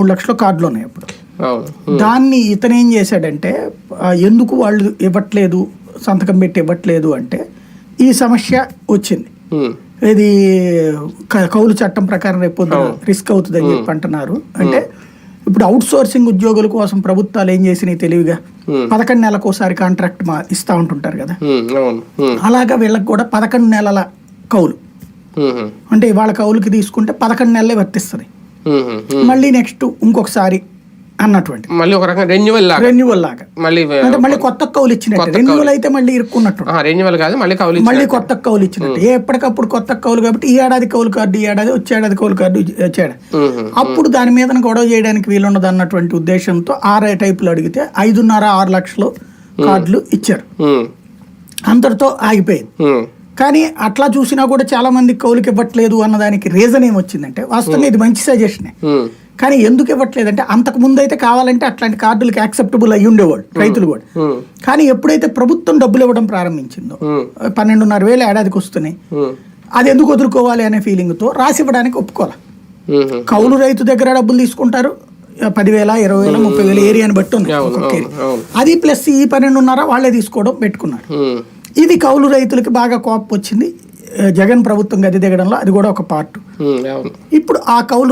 మూడు లక్షల కార్డులు ఉన్నాయి అప్పుడు దాన్ని ఇతను ఏం చేశాడంటే ఎందుకు వాళ్ళు ఇవ్వట్లేదు సంతకం పెట్టి ఇవ్వట్లేదు అంటే ఈ సమస్య వచ్చింది. ఇది కౌలు చట్టం ప్రకారం రేపు రిస్క్ అవుతుంది అని చెప్పి అంటున్నారు. అంటే ఇప్పుడు అవుట్ సోర్సింగ్ ఉద్యోగుల కోసం ప్రభుత్వాలు ఏం చేసినాయి తెలివిగా. పదకొండు నెలలకు ఒకసారి కాంట్రాక్ట్ మా ఇస్తా ఉంటుంటారు కదా? అలాగా వీళ్ళకి కూడా పదకొండు నెలల కౌలు. అంటే వాళ్ళ కౌలుకి తీసుకుంటే పదకొండు నెలలే వర్తిస్తుంది. మళ్ళీ నెక్స్ట్ ఇంకొకసారి అన్నటువంటి. మళ్ళీ ఒక రకంగా రెన్యువల్ లాగా. రెన్యువల్ లాగా. మళ్ళీ అంటే మళ్ళీ కొత్త కౌలు ఇచ్చినట్టు. రెన్యువల్ అయితే మళ్ళీ ఇరుక్కున్నట్టు రెన్యువల్ కాదు మళ్ళీ కౌలు మళ్ళీ కొత్త కౌలు ఇచ్చినట్టు. ఏ ఎప్పటికప్పుడు కొత్త కౌలు కాబట్టి ఈ ఏడాది కౌలు కార్డు ఈ ఏడాది వచ్చే ఏడాది కౌలు కార్డు వచ్చాడు అప్పుడు దాని మీద గొడవ చేయడానికి వీలున్నది అన్నటువంటి ఉద్దేశంతో ఆరు టైపులు అడిగితే ఐదున్నర ఆరు లక్షలు కార్డులు ఇచ్చారు. అంతటితో ఆగిపోయింది. కానీ అట్లా చూసినా కూడా చాలా మంది కౌలుకి ఇవ్వట్లేదు అన్నదానికి రీజన్ ఏమొచ్చిందంటే వాస్తవంగా ఇది మంచి సజెషనే ఉమ్, కానీ ఎందుకు ఇవ్వట్లేదంటే అంతకు ముందు అయితే కావాలంటే అట్లాంటి కార్డులకి యాక్సెప్టబుల్ అయ్యి ఉండేవాళ్ళు రైతులు కూడా. కానీ ఎప్పుడైతే ప్రభుత్వం డబ్బులు ఇవ్వడం ప్రారంభించిందో పన్నెండున్నర వేలు ఏడాదికి వస్తున్నాయి అది ఎందుకు వదులుకోవాలి అనే ఫీలింగ్తో రాసి ఇవ్వడానికి ఒప్పుకోవాలి? కౌలు రైతు దగ్గర డబ్బులు తీసుకుంటారు పదివేల ఇరవై వేల ముప్పై వేల ఏరియాని బట్టి ఉంది. అది ప్లస్ ఈ పన్నెండున్నర వాళ్ళే తీసుకోవడం పెట్టుకున్నారు. ఇది కౌలు రైతులకి బాగా కోపం వచ్చింది. జగన్ ప్రభుత్వం గది దిగడంలో అది కూడా ఒక పార్ట్. ఇప్పుడు ఆ కౌలు